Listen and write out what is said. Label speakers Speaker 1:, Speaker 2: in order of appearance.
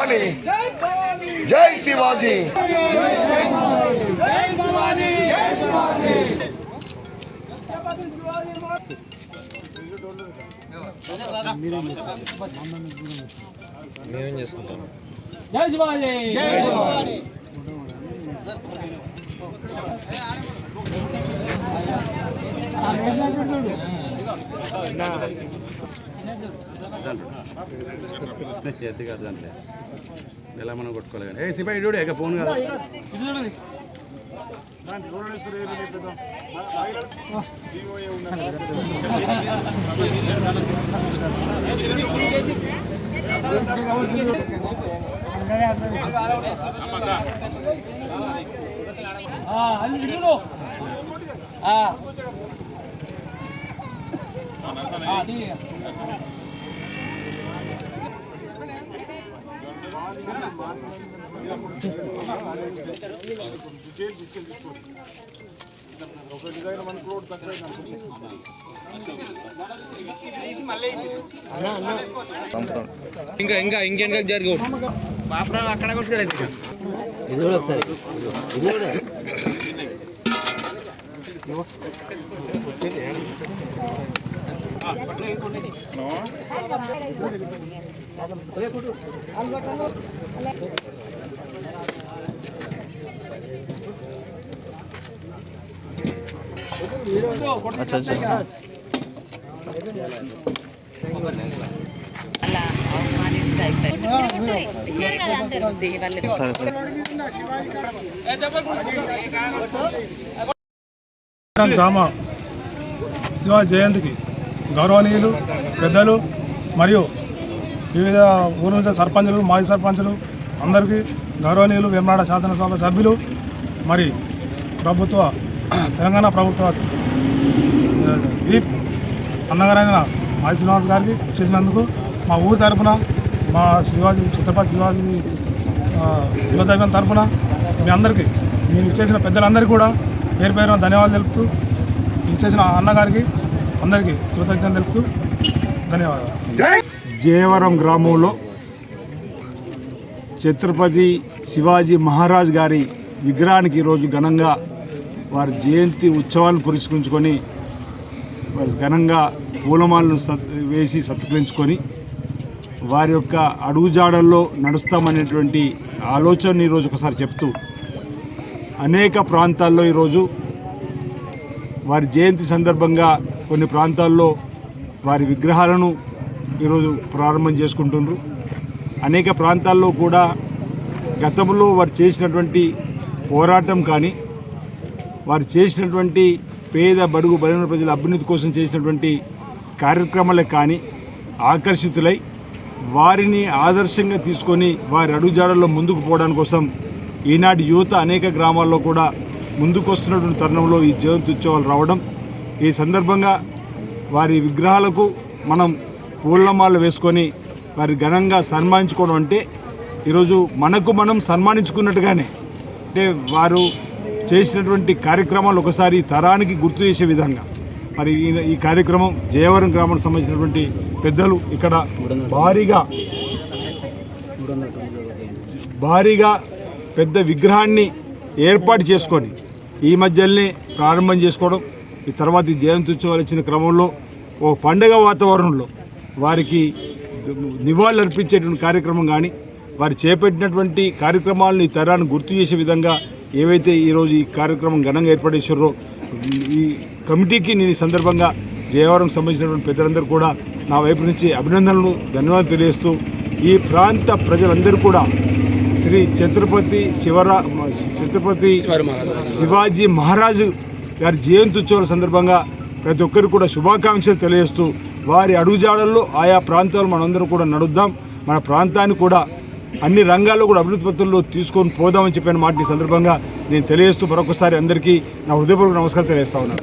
Speaker 1: భవానీ జై శివాజీ
Speaker 2: జై శివాజీ
Speaker 3: ఎత్తి కాదు దాంట్లో. ఎలా మనం కొట్టుకోవాలి కానీ. ఏ సిపాయి చూడు ఇక ఫోన్ కాదు.
Speaker 2: ఇది చూడండి ఆ, అది ఇటు చూడు. ఆ.
Speaker 3: ఇంకా ఇంకా ఇంకెనక జరుగు
Speaker 4: అలా అక్కడ అయిపోయి వాళ్ళ
Speaker 2: ఏ, చెప్పకు.
Speaker 5: గ్రామ శివ జయంతికి గౌరవనీయులు పెద్దలు మరియు వివిధ ఊరు సర్పంచులు మాజీ సర్పంచులు అందరికీ గౌరవనీయులు వేమనాడ శాసనసభ సభ్యులు మరి ప్రభుత్వ తెలంగాణ ప్రభుత్వ వీప్ అన్నగారైన మాజీ శ్రీనివాస్ గారికి చేసినందుకు మా ఊరి తరఫున మా శివాజీ ఛత్రపతి శివాజీ యువదైవం తరఫున మీ అందరికీ మీరు చేసిన పెద్దలందరికీ కూడా పేరు పేరున ధన్యవాదాలు తెలుపుతూ ఇచ్చేసిన అన్నగారికి అందరికీ కృతజ్ఞతలు తెలుపుతూ ధన్యవాదాలు.
Speaker 6: జయవరం గ్రామంలో ఛత్రపతి శివాజీ మహారాజ్ గారి విగ్రహానికి ఈరోజు ఘనంగా వారి జయంతి ఉత్సవాలను పురస్కరించుకొని వారి ఘనంగా పూలమాలను సత్ వేసి సత్కరించుకొని వారి యొక్క అడుగుజాడల్లో నడుస్తామనేటువంటి ఆలోచన ఈరోజు ఒకసారి చెప్తూ అనేక ప్రాంతాల్లో ఈరోజు వారి జయంతి సందర్భంగా కొన్ని ప్రాంతాల్లో వారి విగ్రహాలను ఈరోజు ప్రారంభం చేసుకుంటుండ్రు. అనేక ప్రాంతాల్లో కూడా గతంలో వారు చేసినటువంటి పోరాటం కానీ వారు చేసినటువంటి పేద బడుగు బలైన ప్రజల అభ్యున్నతి కోసం చేసినటువంటి కార్యక్రమాలకు కానీ ఆకర్షితులై వారిని ఆదర్శంగా తీసుకొని వారి అడుగుజాడల్లో ముందుకు పోవడానికి కోసం ఈనాటి యువత అనేక గ్రామాల్లో కూడా ముందుకు వస్తున్నటువంటి తరుణంలో ఈ జయంతి ఉత్సవాలు రావడం ఈ సందర్భంగా వారి విగ్రహాలకు మనం పూలమాలు వేసుకొని వారి ఘనంగా సన్మానించుకోవడం అంటే ఈరోజు మనకు మనం సన్మానించుకున్నట్టుగానే అంటే వారు చేసినటువంటి కార్యక్రమాలు ఒకసారి తరానికి గుర్తు చేసే విధంగా. మరి ఈ- కార్యక్రమం జయవరం గ్రామానికి సంబంధించినటువంటి పెద్దలు ఇక్కడ భారీగా భారీగా పెద్ద విగ్రహాన్ని ఏర్పాటు చేసుకొని ఈ మధ్యలోనే ప్రారంభం చేసుకోవడం ఈ తర్వాత ఈ జయంతి ఉత్సవాలు ఇచ్చిన క్రమంలో ఓ పండగ వాతావరణంలో వారికి నివాళులు అర్పించేటువంటి కార్యక్రమం కానీ వారు చేపట్టినటువంటి కార్యక్రమాలను ఈ తరాన్ని గుర్తు చేసే విధంగా ఏవైతే ఈరోజు ఈ కార్యక్రమం ఘనంగా ఏర్పాటు చేశారో ఈ కమిటీకి నేను ఈ సందర్భంగా జయవరం సంబంధించినటువంటి పెద్దలందరూ కూడా నా వైపు నుంచి అభినందనలు ధన్యవాదాలు తెలియజేస్తూ ఈ ప్రాంత ప్రజలందరూ కూడా శ్రీ ఛత్రపతి శివరా ఛత్రపతి శివాజీ మహారాజు గారి జయంత్యుత్సవాల సందర్భంగా ప్రతి ఒక్కరికి కూడా శుభాకాంక్షలు తెలియజేస్తూ వారి అడుగుజాడల్లో ఆయా ప్రాంతాలు మనందరం కూడా నడుద్దాం. మన ప్రాంతాన్ని కూడా అన్ని రంగాల్లో కూడా అభివృద్ధి పత్రుల్లో తీసుకొని పోదామని చెప్పిన మాట ఈ సందర్భంగా నేను తెలియజేస్తూ మరొకసారి అందరికీ నా హృదయపూర్వక నమస్కారం తెలియజేస్తా ఉన్నాను.